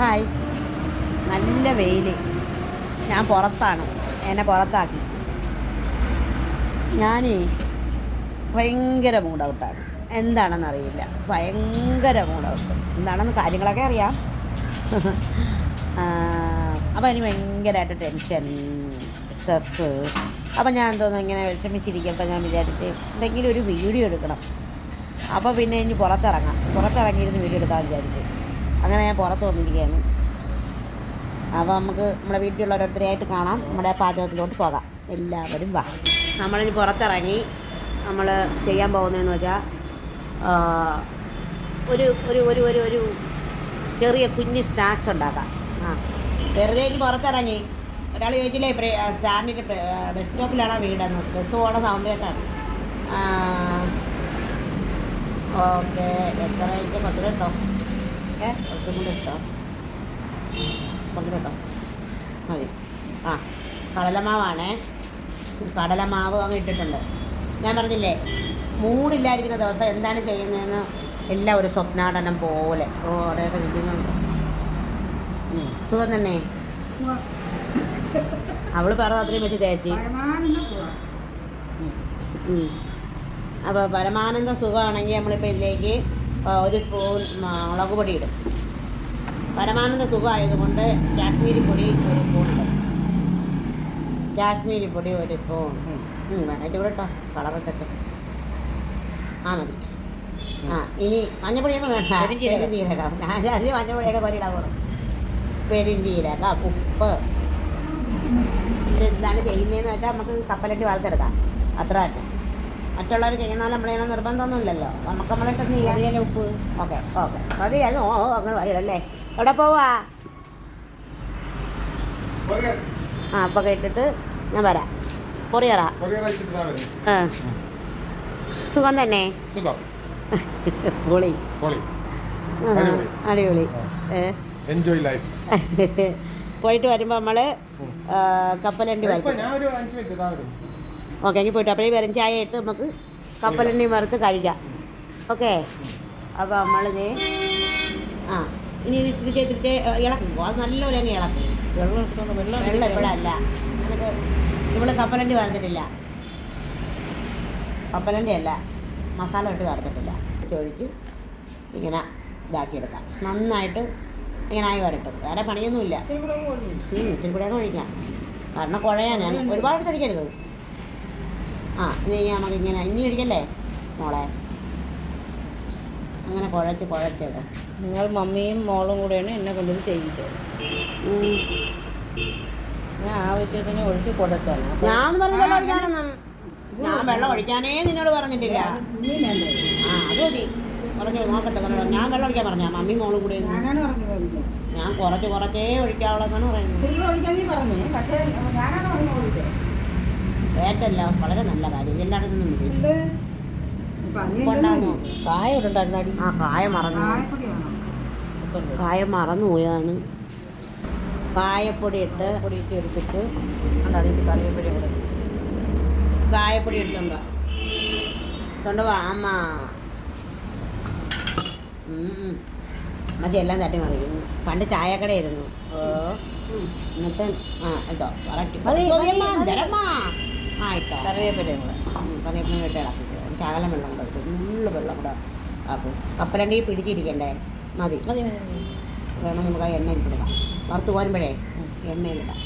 Hi. നല്ല വെയിൽ ഞാൻ പുറത്താണ്. എന്നെ പുറത്താക്കി. ഞാനേ ഭയങ്കര മൂഡ് ഔട്ടാണ് എന്താണെന്ന് അറിയില്ല. ഭയങ്കര മൂഡ് ഔട്ട് എന്താണെന്ന് കാര്യങ്ങളൊക്കെ അറിയാം. അപ്പോൾ എനിക്ക് ഭയങ്കരമായിട്ട് ടെൻഷൻ സ്ട്രെസ്സ് അപ്പോൾ ഞാൻ എന്തോന്നു ഇങ്ങനെ വിഷമിച്ചിരിക്കുമ്പോൾ ഞാൻ വിചാരിച്ച് എന്തെങ്കിലും ഒരു വീഡിയോ എടുക്കണം. അപ്പോൾ പിന്നെ ഇനി പുറത്തിറങ്ങാം. പുറത്തിറങ്ങിയിരുന്ന് വീഡിയോ എടുക്കാൻ വിചാരിച്ചു. അങ്ങനെ ഞാൻ പുറത്ത് വന്നിരിക്കുകയാണ്. അപ്പോൾ നമുക്ക് നമ്മുടെ വീട്ടിലുള്ള ഓരോരുത്തരെയായിട്ട് കാണാം. നമ്മുടെ പാചകത്തിലോട്ട് പോകാം. എല്ലാവരും വാ. നമ്മളിനി പുറത്തിറങ്ങി നമ്മൾ ചെയ്യാൻ പോകുന്നതെന്ന് വെച്ചാൽ ഒരു ഒരു ഒരു ഒരു ഒരു ചെറിയ കുഞ്ഞ് സ്നാക്സ് ഉണ്ടാക്കാം. ആ വെറുതെ ഇനി പുറത്തിറങ്ങി. ഒരാൾ ചോദിച്ചില്ലേ സ്റ്റാൻഡിന്റെ ബസ് സ്റ്റോപ്പിലാണോ വീടെന്ന്? ബസ് പോകണ സൗണ്ട് കേട്ടാണ് ഓക്കെ എത്ര പത്ത് കേട്ടോ ഏ കുറച്ചും കൂടെ ഇട്ടോ പത്ത് മതി. ആ കടലമാവാണേ. കടലമാവ് അങ്ങ് ഇട്ടിട്ടുണ്ട്. ഞാൻ പറഞ്ഞില്ലേ മൂടില്ലായിരിക്കുന്ന ദിവസം എന്താണ് ചെയ്യുന്നതെന്ന് എല്ലാം ഒരു സ്വപ്നാടനം പോലെ. ഓ അവിടെയൊക്കെ നിൽക്കുന്നുണ്ട്. ഉം. സുഖം തന്നെ. അവൾ പറഞ്ഞ അത്രയും പറ്റി തേച്ചി. അപ്പോൾ പരമാനന്ദ സുഖമാണെങ്കിൽ നമ്മളിപ്പോൾ ഇതിലേക്ക് ഒരു സ്പൂൺ മുളക് പൊടി ഇടും പരമാനന്ദ സുഖമായതുകൊണ്ട് കാശ്മീരി പൊടി ഒരു സ്പൂൺ ഇടും. കാശ്മീരി പൊടി ഒരു സ്പൂൺ വേണേറ്റ് കൂടെ കേട്ടോ കളറൊക്കെ ആ മതി. ആ ഇനി മഞ്ഞപ്പൊടിയൊന്നും വേണ്ട. പെരുംജീരകം. ഞാൻ അധികം മഞ്ഞപ്പൊടിയൊക്കെ പൊരിയിടാൻ പോകണം പെരുംജീരകം ഉപ്പ്. ഇത് എന്താണ് ചെയ്യുന്നതെന്ന് വെച്ചാൽ നമുക്ക് കപ്പലട്ടി വളർത്തെടുക്കാം അത്ര തന്നെ. മറ്റുള്ളവർ ചെയ്യുന്ന പോലെ നമ്മൾ ചെയ്യണം നിർബന്ധമൊന്നുമില്ലല്ലോ. നമുക്ക് നമ്മളിട്ട് ചെയ്യാം. ഉപ്പ്. Okay okay. മതി അത് ഓ ഓ, അങ്ങനെ പറയണല്ലേ എവിടെ പോവാ? ആ അപ്പോൾ കേട്ടിട്ട് ഞാൻ വരാം. കൊറിയറാ? ആ. സുഖം തന്നെ? പൊളി. അടിപൊളി. എൻജോയ് ലൈഫ് പോയിട്ട് വരുമ്പോൾ നമ്മൾ കപ്പലണ്ടി ഇപ്പൊ ഞാൻ ഒരു അഞ്ച് മിനിറ്റ് ഇതാ വരും. ഓക്കെ എങ്കിൽ പോയിട്ട് അപ്പോഴേ വെറും ചായ ഇട്ട് നമുക്ക് കപ്പലണ്ടി വറുത്ത് കഴിക്കാം. ഓക്കെ? അപ്പോൾ നമ്മളിത് ആ ഇനി ഇത് തിരിച്ച് തിരിച്ച് ഇളക്കുമ്പോൾ അത് നല്ലപോലെ തന്നെ ഇളക്കും. വെള്ളം ഇവിടെ വെള്ളം ഇപ്പോഴല്ല നമുക്ക് ഇവിടെ കപ്പലണ്ടി വറുത്തിട്ടില്ല. കപ്പലണ്ടി അല്ല മസാല ഇട്ട് വറുത്തിട്ടില്ല. ഒഴിച്ച് ഇങ്ങനെ ഇതാക്കിയെടുക്കാം നന്നായിട്ട് ഇങ്ങനെ ആയി വരട്ടും. വേറെ പണിയൊന്നുമില്ല. ഇത്തിരി കൂടെ ഒഴിക്കാം. കാരണം കുഴയാനാണ് ഒരുപാട് കഴിക്കരുത്. ആ ഇനി നമുക്ക് ഇങ്ങനെ ഇനി ഒഴിക്കല്ലേ മോളെ. അങ്ങനെ കുഴച്ച് കുഴച്ചിടും നിങ്ങൾ മമ്മിയും മോളും കൂടെയാണ് എന്നെ കൊണ്ടുവന്ന് ചെയ്യിച്ചത്. ഞാൻ ആവശ്യത്തിന് ഒഴിച്ച് കൊടുത്താണ് ഞാൻ പറഞ്ഞു വെള്ളം ഒഴിക്കാനൊന്നും ഞാൻ വെള്ളം ഒഴിക്കാനേ നിന്നോട് പറഞ്ഞിട്ടില്ല. ആ അത് മതി. പറഞ്ഞു നോക്കട്ടെ ഞാൻ വെള്ളം ഒഴിക്കാൻ പറഞ്ഞ മമ്മി മോളും കൂടെ ഞാൻ കുറച്ച് കുറച്ചേ ഒഴിക്കാവുള്ളതെന്നാണ് പറയുന്നത്. ഏറ്റല്ല വളരെ നല്ല കാര്യം. ഉപ്പ് ഉണ്ടാകുമോ? കായ ആ കായ മറന്നു. കായ മറന്നു പോയാണ്. കായപ്പൊടി ഇട്ട് പൊടി ഇട്ട് എടുത്തിട്ട് അതിന്റെ അതിൽ കറിവേപ്പില കൂടെ കായപ്പൊടി എടുത്തോണ്ട കൊണ്ട് വാ അമ്മ. ഉം, ഉം. എല്ലാം തട്ടി മറിക്കുന്നു. പണ്ട് ചായക്കടയായിരുന്നു. ഓ എന്നിട്ട് ആ കേട്ടോ വറട്ടി. മതി, മതി, മതി. ആ ഇട്ടോ. കറിവേപ്പിലയും കൂടെ. കറിവേപ്പിലയും ഇട്ട് ഇളക്കി ശകലം വെള്ളം കൊടുത്തു ഫുള്ള് വെള്ളം കൂടെ ആക്കും. കപ്പലണ്ടി പിടിച്ചിരിക്കണ്ടേ? മതി. മതി മതി വേണം നമുക്ക് ആ എണ്ണയിൽ ഇടാം. വറുത്ത് കോരുമ്പോഴേ എണ്ണയിലിടാം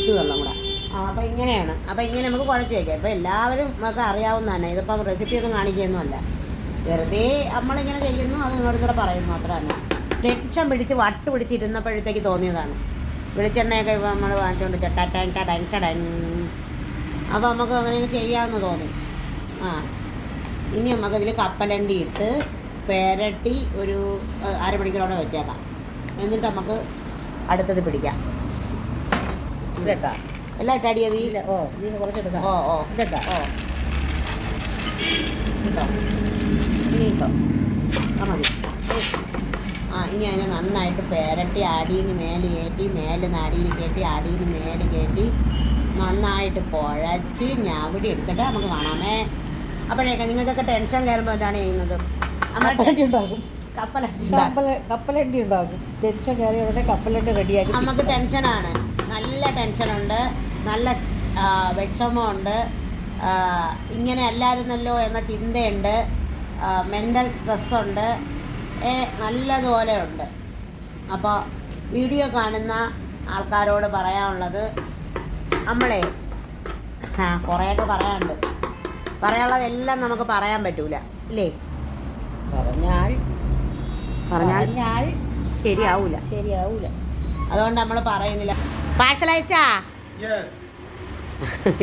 ഇത് വെള്ളം കൂടെ. ആ അപ്പോൾ ഇങ്ങനെയാണ്. അപ്പോൾ ഇങ്ങനെ നമുക്ക് കുഴച്ച് വയ്ക്കാം ഇപ്പോൾ എല്ലാവരും നമുക്ക് അറിയാവുന്നതന്നെ ഇതിപ്പം റെസിപ്പിയൊന്നും കാണിക്കുകയൊന്നുമല്ല വെറുതെ നമ്മളിങ്ങനെ ചെയ്യുന്നു അത് നിങ്ങളുടെ പറയുന്നു അത്ര തന്നെ ടെൻഷൻ പിടിച്ച് വട്ട് പിടിച്ചിരുന്നപ്പോഴത്തേക്ക് തോന്നിയതാണ്. വെളിച്ചെണ്ണയൊക്കെ ഇപ്പോൾ നമ്മൾ വാങ്ങിച്ചുകൊണ്ട് ചട്ടൻ ടടൻ ടടൻ. അപ്പോൾ നമുക്ക് അങ്ങനെ ചെയ്യാമെന്ന് തോന്നി. ആ. ഇനി നമുക്ക് നമുക്കതിൽ കപ്പലണ്ടി ഇട്ട് പെരട്ടി ഒരു അരമണിക്കൂറോടെ വെച്ചേക്കാം. എന്നിട്ട് നമുക്ക് അടുത്തത് പിടിക്കാം. ഇതട്ടാ? എല്ലാം ഇട്ടടിയത് ഇല്ല ഓ നീ കുറച്ചെടുക്കാം. ഓ ഓ. ഇതട്ടാ? ഓ. ഇട്ടോ. ഇനി ഇട്ടോ. ആ മതി. ഇനി അതിനെ നന്നായിട്ട് പെരട്ടി അടിയിൽ മേലെ കയറ്റി മേലെ അടിയിൽ കയറ്റി അടിയിൽ മേലെ കയറ്റി നന്നായിട്ട് കുഴച്ച് ഞാവിടി എടുത്തിട്ട് നമുക്ക് കാണാമേ. അപ്പോഴേക്ക് നിങ്ങൾക്കൊക്കെ ടെൻഷൻ കയറുമ്പോൾ എന്താണ് ചെയ്യുന്നത്? കപ്പലണ്ടി കപ്പലണ്ടി ഉണ്ടാക്കും. ടെൻഷൻ കയറി ഉടനെ കപ്പലണ്ടി റെഡിയാക്കി നമുക്ക് ടെൻഷനാണ് നല്ല ടെൻഷനുണ്ട് നല്ല വിഷമമുണ്ട്. ഇങ്ങനെ അല്ലായിരുന്നല്ലോ എന്ന ചിന്തയുണ്ട്. മെന്റൽ സ്ട്രെസ്സുണ്ട് നല്ലതുപോലെ ഉണ്ട്. അപ്പോൾ വീഡിയോ കാണുന്ന ആൾക്കാരോട് പറയാനുള്ളത് നമ്മളെ ആ കുറേയൊക്കെ പറയാനുണ്ട്. പറയാനുള്ളതെല്ലാം നമുക്ക് പറയാൻ പറ്റൂല ഇല്ലേ? പറഞ്ഞാൽ പറഞ്ഞാൽ ശരിയാവൂല. ശരിയാവൂല. അതുകൊണ്ട് നമ്മൾ പറയുന്നില്ല. പാഴ്സലയച്ചാ.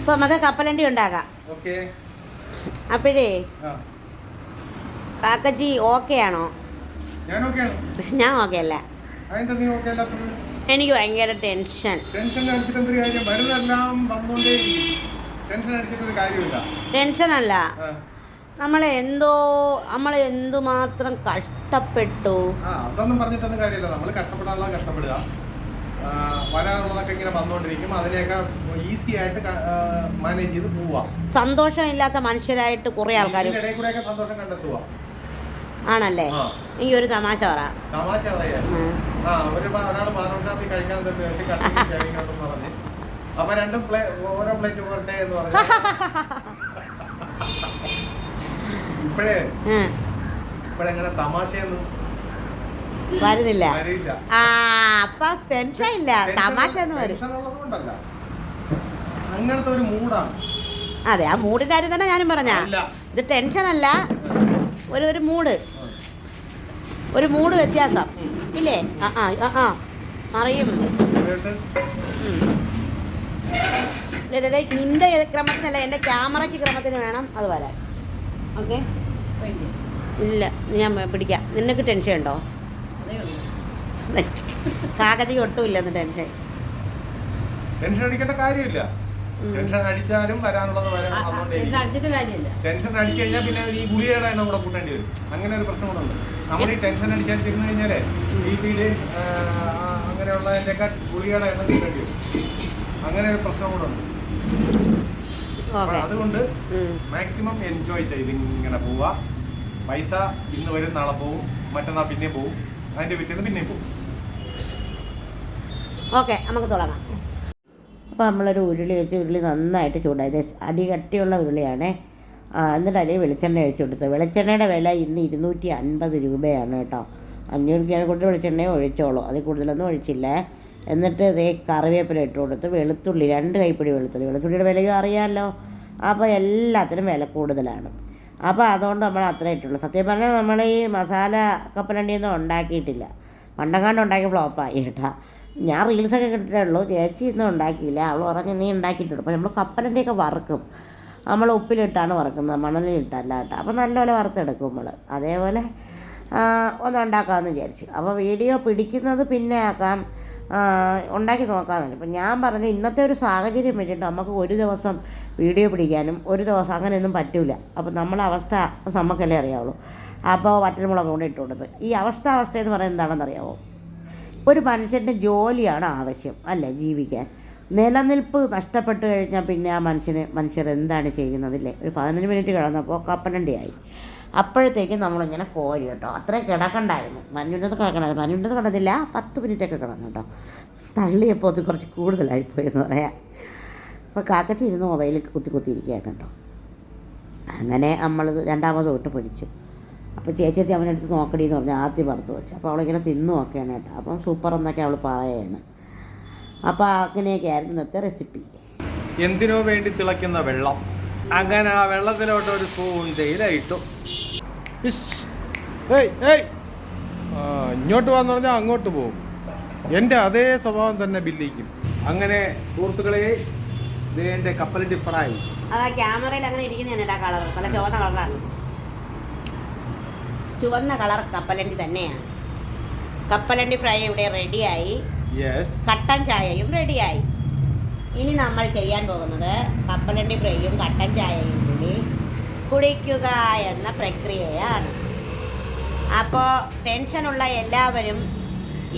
ഇപ്പൊ നമുക്ക് കപ്പലണ്ടി ഉണ്ടാക്കാം. ഓക്കെ അപ്പോഴേ കാക്കജി ഓക്കെ ആണോ. ഞാൻ ഓക്കെ അല്ല. എനിക്ക് ഭയങ്കര ടെൻഷൻ. ടെൻഷൻ അല്ല. നമ്മൾ എന്തോ നമ്മൾ എന്തുമാത്രം കഷ്ടപ്പെട്ടു. അതൊന്നും പറഞ്ഞിട്ടൊന്നും കാര്യമില്ല. നമ്മൾ കഷ്ടപ്പെടാനുള്ള കഷ്ടപ്പെടുക. ഇങ്ങനെ വന്നുകൊണ്ടിരിക്കും അതിനെയൊക്കെ ഈസി ആയിട്ട് മാനേജ് ചെയ്ത് സന്തോഷമില്ലാത്ത മനുഷ്യരായിട്ട് കുറെ ആൾക്കാർ ഇടയിൽ കൂടെയൊക്കെ സന്തോഷം കണ്ടെത്തുക ആണല്ലേ? ഈ ഒരു തമാശ പറ. തമാശ പറയാ. ആ. ഒരു ഒരാൾ ബാറോണ്ടാപ്പി കഴിക്കാൻ തന്നെ വെച്ച് കട്ടിങ് ഷേവിങ് ഉണ്ടെന്ന് പറഞ്ഞ്. അപ്പൊ രണ്ടും ഓരോ പ്ലേറ്റ് എന്ന് പറഞ്ഞു. ഇപ്പഴേ? ഉം. തമാശയൊന്നും വരുന്നില്ല. ആ അപ്പൊ ടെൻഷൻ ഇല്ല. തമാശ എന്ന് വരും. അങ്ങനത്തെ ഒരു മൂഡാണ്. അതെ ആ മൂഡിന്റെ കാര്യം തന്നെ ഞാനും പറഞ്ഞ. ഇത് ടെൻഷൻ അല്ല. ഒരു ഒരു മൂഡ്. ഒരു മൂഡ് വ്യത്യാസം. ഇല്ലേ? ആ ആ ആ അറിയും നിന്റെ ക്രമത്തിനല്ല എന്റെ ക്യാമറയ്ക്ക് ക്രമത്തിന് വേണം അത് വരാൻ ഓക്കെ ഇല്ല ഞാൻ പിടിക്കാം. നിനക്ക് ടെൻഷൻ ഉണ്ടോ? അതേ ഉള്ളൂ. കാകതി ഒട്ടും ഇല്ലെന്ന് ടെൻഷൻ. ടെൻഷൻ അടിക്കേണ്ട കാര്യമില്ല. ടെൻഷൻ അടിച്ചാലും വരാനുള്ളത് കാര്യമില്ല. ടെൻഷൻ അടിച്ചു കഴിഞ്ഞാൽ പിന്നെ ഈ ഗുളികയുടെ എണ്ണം കൂടെ കൂട്ടേണ്ടി വരും. അങ്ങനെ ഒരു പ്രശ്നം കൂടെ ഉണ്ട് നമ്മൾ ഈ ടെൻഷൻ അടിച്ചാൽ കഴിഞ്ഞാൽ ബി പിയിൽ അങ്ങനെയുള്ളതിന്റെയൊക്കെ ഗുളികയുടെ എണ്ണം കൂട്ടേണ്ടി വരും. അങ്ങനെ ഒരു പ്രശ്നം കൂടെ ഉണ്ട്. അതുകൊണ്ട് മാക്സിമം എൻജോയ് ചെയ്ത് ഇങ്ങനെ പോവുക. പൈസ ഇന്ന് വരും നാളെ പോവും. മറ്റന്നാ പിന്നെ പോവും. അതിന്റെ പിറ്റേന്ന് പിന്നെയും പോകും. ഓക്കെ നമുക്ക് തുടങ്ങാം. അപ്പോൾ നമ്മളൊരു ഉരുളി വെച്ച് ഉരുളി നന്നായിട്ട് ചൂടായത് അടി കട്ടിയുള്ള ഉരുളിയാണേ. എന്നിട്ട് അതിൽ വെളിച്ചെണ്ണ ഒഴിച്ചു കൊടുത്തു. വെളിച്ചെണ്ണയുടെ വില ഇന്ന് ഇരുന്നൂറ്റി അൻപത് രൂപയാണ് കേട്ടോ. അഞ്ഞൂറ് ഗ്രാം കൊണ്ട് വെളിച്ചെണ്ണ ഒഴിച്ചോളൂ. അതിൽ കൂടുതലൊന്നും ഒഴിച്ചില്ല. എന്നിട്ട് ഇതേ കറിവേപ്പില ഇട്ട് കൊടുത്ത്. വെളുത്തുള്ളി രണ്ട് കൈപ്പിടി വെളുത്തുള്ളി. വെളുത്തുള്ളിയുടെ വിലയും അറിയാമല്ലോ അപ്പോൾ എല്ലാത്തിനും വില കൂടുതലാണ്. അപ്പോൾ അതുകൊണ്ട് നമ്മൾ അത്ര ഇട്ടുള്ളൂ. സത്യം പറഞ്ഞാൽ നമ്മൾ ഈ മസാല കപ്പലണ്ടിയൊന്നും ഉണ്ടാക്കിയിട്ടില്ല. പണ്ടങ്ങാണ്ട് ഉണ്ടാക്കി ഫ്ലോപ്പായി കേട്ടാ. ഞാൻ റീൽസൊക്കെ കിട്ടിയിട്ടുള്ളൂ ചേച്ചി ഇന്നും ഉണ്ടാക്കിയില്ല. അവൾ പറഞ്ഞു നീ ഉണ്ടാക്കിയിട്ടുണ്ട്. അപ്പോൾ നമ്മൾ കപ്പലണ്ടിയൊക്കെ വറുക്കും. നമ്മൾ ഉപ്പിലിട്ടാണ് വറുക്കുന്നത്. മണലിലിട്ടല്ല കേട്ടോ. അപ്പോൾ നല്ലപോലെ വറുത്തെടുക്കും നമ്മൾ അതേപോലെ ഒന്നുണ്ടാക്കാമെന്ന് വിചാരിച്ചു. അപ്പോൾ വീഡിയോ പിടിക്കുന്നത് പിന്നെ ആക്കാം. ഉണ്ടാക്കി നോക്കാമെന്ന്. അപ്പം ഞാൻ പറഞ്ഞു ഇന്നത്തെ ഒരു സാഹചര്യം വെച്ചിട്ട് നമുക്ക് ഒരു ദിവസം വീഡിയോ പിടിക്കാനും ഒരു ദിവസം അങ്ങനെയൊന്നും പറ്റില്ല അപ്പം നമ്മളെ അവസ്ഥ നമുക്കല്ലേ അറിയാവുള്ളൂ. അപ്പോൾ വറ്റൽമുളക് കൊണ്ട് ഇട്ട് കൊടുത്ത്. ഈ അവസ്ഥ അവസ്ഥ എന്ന് പറയുന്നത് എന്താണെന്ന് അറിയാമോ ഒരു മനുഷ്യന്റെ ജോലിയാണ് ആവശ്യം അല്ലേ ജീവിക്കാൻ. നിലനിൽപ്പ് നഷ്ടപ്പെട്ട് കഴിഞ്ഞാൽ പിന്നെ ആ മനുഷ്യന് മനുഷ്യർ എന്താണ് ചെയ്യുന്നതില്ലേ ഒരു പതിനഞ്ച് മിനിറ്റ് കിടന്നപ്പോൾ കപ്പലണ്ടിയായി അപ്പോഴത്തേക്കും നമ്മളിങ്ങനെ കോരി കേട്ടോ. അത്രയും കിടക്കണ്ടായിരുന്നു. മഞ്ഞുണ്ടത് കിടക്കണ്ടായിരുന്നു. മഞ്ഞുണ്ടത് കിടന്നില്ല. പത്ത് മിനിറ്റൊക്കെ കിടന്നു കേട്ടോ. തള്ളിയപ്പോൾ അത് കുറച്ച് കൂടുതലായിപ്പോയി എന്ന് പറയാം. അപ്പോൾ കാക്കച്ചി ഇരുന്ന് മൊബൈലിൽ കുത്തി കുത്തിയിരിക്കുകയാണ് കേട്ടോ. അങ്ങനെ നമ്മൾ രണ്ടാമത് തൊട്ട് പൊരിച്ചു. അപ്പോൾ ചേച്ചി അവനെടുത്ത് നോക്കടി എന്ന് പറഞ്ഞു ആദ്യം പറത്ത് വെച്ചു. അപ്പോൾ അവളിങ്ങനെ തിന്നു നോക്കുകയാണ് കേട്ടോ. അപ്പം സൂപ്പർ എന്നൊക്കെ അവൾ പറയുകയാണ് അപ്പോൾ അങ്ങനെയൊക്കെ ആയിരുന്നു ഇന്നത്തെ റെസിപ്പി എന്തിനോ വേണ്ടി തിളയ്ക്കുന്ന വെള്ളം. അങ്ങനെ ആ വെള്ളത്തിലോട്ട് ഒരു സ്പൂൺ തേയില ഇട്ടു ഇഷ്. ഏയ് ഏയ്. ഇങ്ങോട്ട് വന്നു പറഞ്ഞാൽ അങ്ങോട്ട് പോകും എന്റെ അതേ സ്വഭാവം തന്നെ ബില്ലിക്കും. അങ്ങനെ സുഹൃത്തുക്കളെ ഇത് എന്റെ കപ്പലണ്ടി ഫ്രൈ അതാ ക്യാമറയിൽ അങ്ങനെ ഇരിക്കുന്നതാണ് കളർ നല്ല ചുവന്ന കളറാണ്. ചുവന്ന കളർ കപ്പലണ്ടി തന്നെയാണ്. കപ്പലണ്ടി ഫ്രൈ ഇവിടെ റെഡിയായി യെസ് കട്ടൻ ചായയും റെഡിയായി ഇനി നമ്മൾ ചെയ്യാൻ പോകുന്നത് കപ്പലണ്ടി ഫ്രൈയും കട്ടൻ ചായയും കൂടി കുടിക്കുക എന്ന പ്രക്രിയയാണ്. അപ്പോൾ ടെൻഷനുള്ള എല്ലാവരും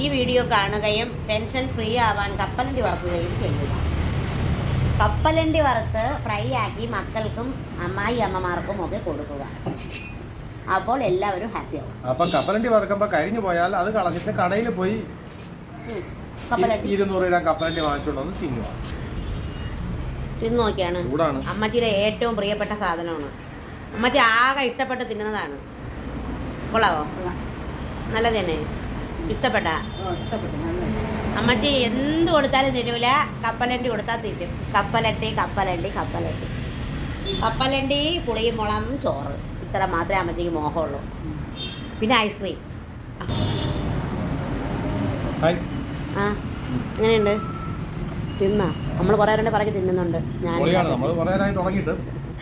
ഈ വീഡിയോ കാണുകയും ടെൻഷൻ ഫ്രീ ആവാൻ കപ്പലണ്ടി വറക്കുകയും ചെയ്യുക. കപ്പലണ്ടി വറുത്ത് ഫ്രൈ ആക്കി മക്കൾക്കും അമ്മായി അമ്മമാർക്കും ഒക്കെ കൊടുക്കുക. അപ്പോൾ എല്ലാവരും ഹാപ്പി ഹാപ്പിയാവും അപ്പം കപ്പലണ്ടി വറുക്കുമ്പോൾ കരിഞ്ഞു പോയാൽ അത് കളഞ്ഞിട്ട് കടയിൽ പോയി ഇരുന്നൂറ് ഗ്രാം കപ്പലണ്ടി വാങ്ങിച്ചുകൊണ്ട് വന്ന് തിന്നുക. തിന്നു നോക്കിയാണ്. അമ്മച്ചിയുടെ ഏറ്റവും പ്രിയപ്പെട്ട സാധനമാണ്. അമ്മച്ചി ആകെ ഇഷ്ടപ്പെട്ട് തിന്നുന്നതാണ്. കൊള്ളാവോ? നല്ലത് തന്നെ ഇഷ്ടപ്പെട്ട? അമ്മച്ചി എന്ത് കൊടുത്താലും തിന്നൂല. കപ്പലണ്ടി കൊടുത്താൽ തിന്നും. കപ്പലണ്ടി കപ്പലണ്ടി കപ്പലണ്ടി. കപ്പലണ്ടി പുളിയും മുളം ചോറ്. ഇത്ര മാത്രമേ അമ്മച്ചിക്ക് മോഹമുള്ളൂ. പിന്നെ ഐസ്ക്രീം. ആ എങ്ങനെയുണ്ട്? തിന്നാ? നമ്മൾ കുറേ പേരുടെ പറഞ്ഞു തിന്നുന്നുണ്ട്. ഞാൻ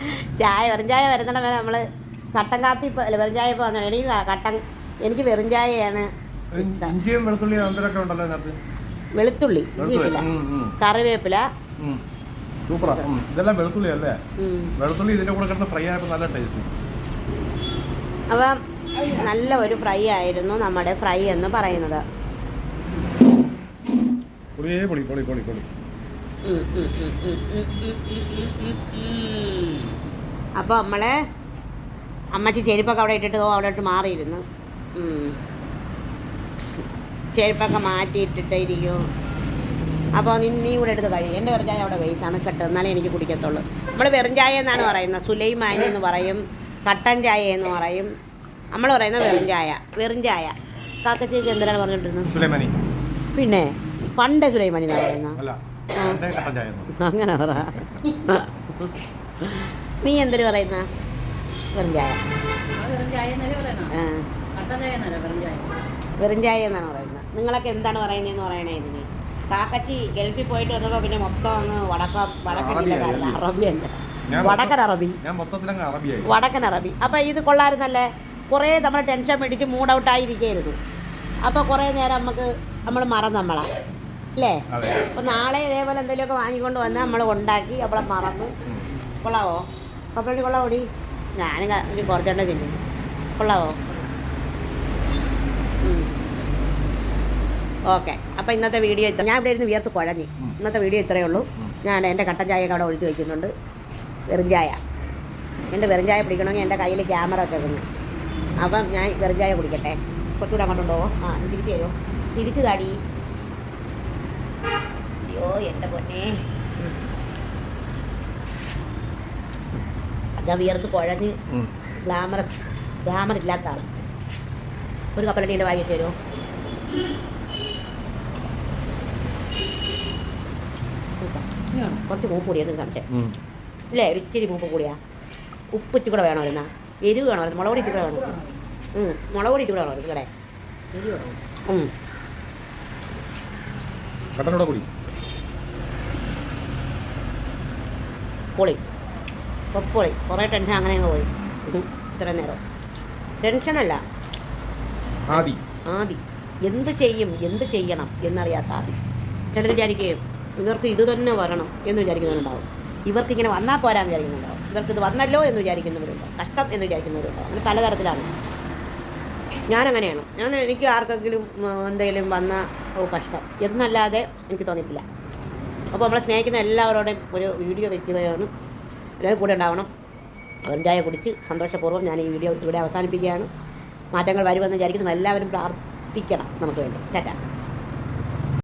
ചായ വെറും ചായ വരുന്നിടം വരെ നമ്മൾ കട്ടൻ കാപ്പി ഇപ്പോൾ വെറും ചായ ഇപ്പോൾ വന്നു എനിക്ക് കട്ടൻ എനിക്ക് വെറും ചായയാണ് വെളുത്തുള്ളി വീട്ടില. കറിവേപ്പില. സൂപ്പറാ. ഇതെല്ലാം വെളുത്തുള്ളി അല്ലേ വെളുത്തുള്ളി ഇതിന്റെ കൂടെ കിടന്ന് ഫ്രൈ ആയപ്പോൾ നല്ല ടേസ്റ്റ്. അപ്പം നല്ല ഒരു ഫ്രൈ ആയിരുന്നു നമ്മുടെ ഫ്രൈ എന്ന് പറയുന്നത്. പൊളി പൊളി പൊളി പൊളി. അപ്പോൾ നമ്മളെ അമ്മച്ചി ചെരുപ്പൊക്കെ അവിടെ ഇട്ടിട്ട് അവിടെ ഇട്ട് മാറിയിരുന്നു. ചെരുപ്പൊക്കെ മാറ്റിയിട്ടിട്ട് ഇരിക്കും. അപ്പോൾ നീ നീ കൂടെ എടുത്ത് കഴിയും എന്റെ വെറും ചായ അവിടെ വെയി തണുക്കട്ട്. എന്നാലേ എനിക്ക് കുടിക്കത്തുള്ളൂ. നമ്മൾ വെറും ചായ എന്നാണ് പറയുന്നത്? സുലൈമാനി എന്ന് പറയും കട്ടൻ ചായ എന്ന് പറയും. നമ്മൾ പറയുന്ന വെറും ചായ വെറും ചായ. കാക്കത്തേക്ക് എന്തിനാണ് പറഞ്ഞിട്ടിരുന്നത് സുലൈമാനി. പിന്നെ പണ്ട് സുലൈമാനി എന്നാണ് പറയുന്നത്? അങ്ങനെ പറ. നീ എന്തൊരു പറയുന്ന? വെറും ചായ. വെറും ചായ എന്നാണ് പറയുന്നത് നിങ്ങളൊക്കെ എന്താണ് പറയുന്നതെന്ന് പറയണേ ഇതിന്. കാക്കച്ചി ഗൾഫിൽ പോയിട്ട് വന്നപ്പോൾ പിന്നെ മൊത്തം അങ്ങ് വടക്ക വടക്കൻ ജില്ലക്കാരല്ല അറബിയല്ല വടക്കൻ അറബി. ഞാൻ മൊത്തത്തിലങ്ങ് അറബിയായി വടക്കൻ അറബി. അപ്പോൾ ഇത് കൊള്ളായിരുന്നല്ലേ കുറേ നമ്മൾ ടെൻഷൻ മേടിച്ച് മൂഡ് ഔട്ടായിരിക്കുകയായിരുന്നു അപ്പോൾ കുറേ നേരം നമുക്ക് നമ്മൾ മറന്നു നമ്മളാ അല്ലേ? അപ്പൊ അപ്പോൾ നാളെ ഇതേപോലെ എന്തെങ്കിലുമൊക്കെ വാങ്ങിക്കൊണ്ട് വന്നാൽ നമ്മൾ ഉണ്ടാക്കി അവളെ മറന്ന്. അപ്പോൾ കൊള്ളാവോ കപ്പലണ്ടി കൊള്ളാവോടി ഞാനും കുറച്ചേണ്ട ഒരു കുറച്ചെണ്ണ തിന്നും. കൊള്ളാവോ? ഓക്കെ. അപ്പോൾ ഇന്നത്തെ വീഡിയോ ഇത്ര ഞാൻ ഇവിടെ ഇരുന്ന് വിയർത്ത് കുഴഞ്ഞു. ഇന്നത്തെ വീഡിയോ ഇത്രയേ ഉള്ളൂ. ഞാൻ എന്റെ കട്ടൻ ചായ അവിടെ ഒഴിച്ച് വയ്ക്കുന്നുണ്ട് വെറും ചായ. എന്റെ വെറും ചായ പിടിക്കണമെങ്കിൽ എന്റെ കയ്യിൽ ക്യാമറ ഒക്കെ വെക്കുന്നു. അപ്പം ഞാൻ വെറും ചായ കുടിക്കട്ടെ. കുറച്ചുകൂടെ അങ്ങോട്ടുണ്ടോ ആ തിരിച്ചു തിരിച്ച് തരുമോ? തിരിച്ചു താടി. അയ്യോ എന്റെ പൊന്നെ. ഞാൻ വിയർത്ത് കുഴഞ്ഞ്. ഗ്ലാമർ ഗ്ലാമർ ഇല്ലാത്ത ആൾ ഒരു കപ്പലടീന്റെ വാങ്ങിയിട്ട് തരുമോ കുറച്ച് മൂപ്പ് കൂടിയത് ഉം. ഇല്ലേ? ഇച്ചിരി മൂപ്പ് കൂടിയാ. ഉപ്പ് ഇച്ചിരി കൂടെ വേണോ എന്നാ എരിവ് വേണോ മുളക് പൊടി ഇച്ചിരി കൂടെ വേണോ മുളക് പൊടി ഇച്ചിരി കൂടെ വേണോ ഇവിടെ ഉം. കട്ടനോടെ കൂടി പൊളി പൊളി കുറേ ടെൻഷൻ അങ്ങനെ അങ്ങ് പോയി. ഇത്ര നേരം. ടെൻഷനല്ല ആദി. ആദി. എന്ത് ചെയ്യും? എന്ത് ചെയ്യണം? എന്നറിയാത്ത ആദി. ചിലർ വിചാരിക്കുകയും ഇവർക്ക് ഇത് തന്നെ വരണം എന്ന് വിചാരിക്കുന്നവരുണ്ടാവും. ഇവർക്ക് ഇങ്ങനെ വന്നാൽ പോരാൻ വിചാരിക്കുന്നുണ്ടാവും ഇവർക്ക് ഇത് വന്നല്ലോ എന്ന് വിചാരിക്കുന്നവരുണ്ടാവും. കഷ്ടം എന്ന് വിചാരിക്കുന്നവരുണ്ടാവും. അങ്ങനെ പലതരത്തിലാണ്. ഞാനങ്ങനെയാണ്. ഞാൻ എനിക്ക് ആർക്കെങ്കിലും എന്തെങ്കിലും വന്ന ഓ കഷ്ടം. എന്നല്ലാതെ എനിക്ക് തോന്നിയിട്ടില്ല. അപ്പോൾ നമ്മളെ സ്നേഹിക്കുന്ന എല്ലാവരോടും ഒരു വീഡിയോ വയ്ക്കുകയാണ് എല്ലാവരും കൂടെ ഉണ്ടാവണം. ചായ കുടിച്ച് സന്തോഷപൂർവം ഞാൻ ഈ വീഡിയോ ഇവിടെ അവസാനിപ്പിക്കുകയാണ്. മാറ്റങ്ങൾ വരുമെന്ന് വിചാരിക്കുന്നു. എല്ലാവരും പ്രാർത്ഥിക്കണം. നമുക്ക് വേണ്ടി. ടാറ്റ.